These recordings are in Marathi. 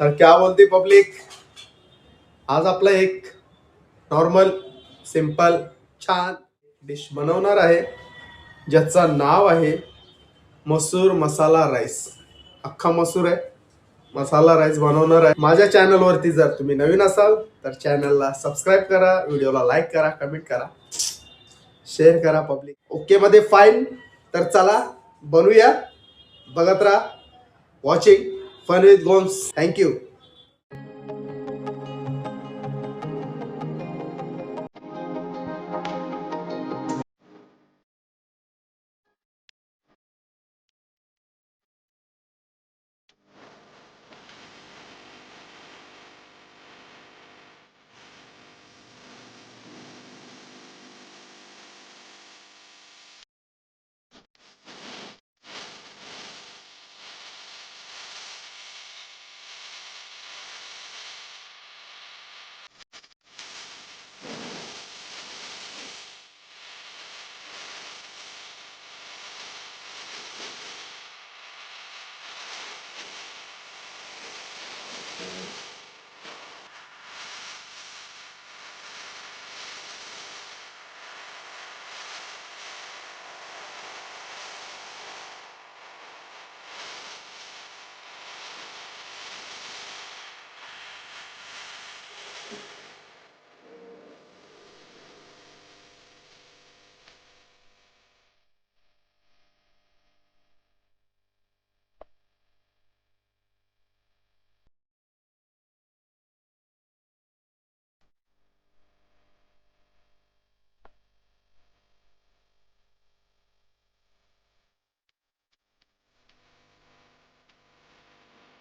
तर क्या बोलते पब्लिक आज आपला एक नॉर्मल सिंपल छान डिश बनवणार आहे. ज्याचं नाव आहे मसूर मसाला राईस. अख्खा मसूर आहे. मसाला राईस बनवणार आहे. माझ्या चॅनलवरती जर तुम्ही नवीन असाल तर चॅनलला सबस्क्राईब करा व्हिडिओला लाईक करा कमेंट करा. शेअर करा पब्लिक ओके मध्ये फाईन तर चला बनवूया बघत राहा. वॉचिंग फन विथ なるほど。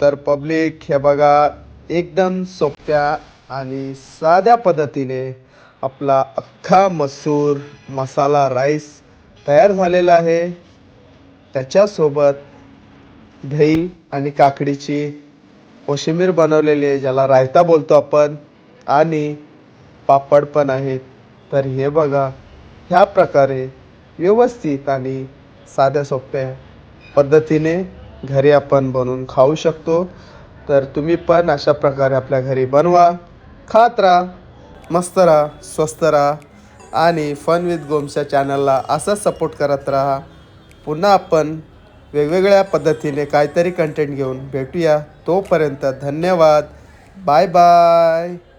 तर पब्लिक हे बघा एकदम सोप्या आणि साध्या पद्धतीने आपला अख्खा मसूर मसाला राईस तयार झालेला आहे. त्याच्यासोबत दही आणि काकडीची कोशिंबीर बनवलेली आहे ज्याला रायता बोलतो आपण. आणि पापड पण आहेत. तर हे बघा ह्या प्रकारे व्यवस्थित आणि साध्या सोप्या पद्धतीने घरी आपण बनवून खाऊ शकतो. तर तुम्ही पण अशा प्रकारे आपल्या घरी बनवा. खात राहा. मस्त राहा. स्वस्त राहा. आणि फन विथ गोम्सच्या चॅनलला असा सपोर्ट करत राहा. पुन्हा आपण वेगवेगळ्या पद्धतीने काहीतरी कंटेंट घेऊन भेटूया. तोपर्यंत धन्यवाद. Bye bye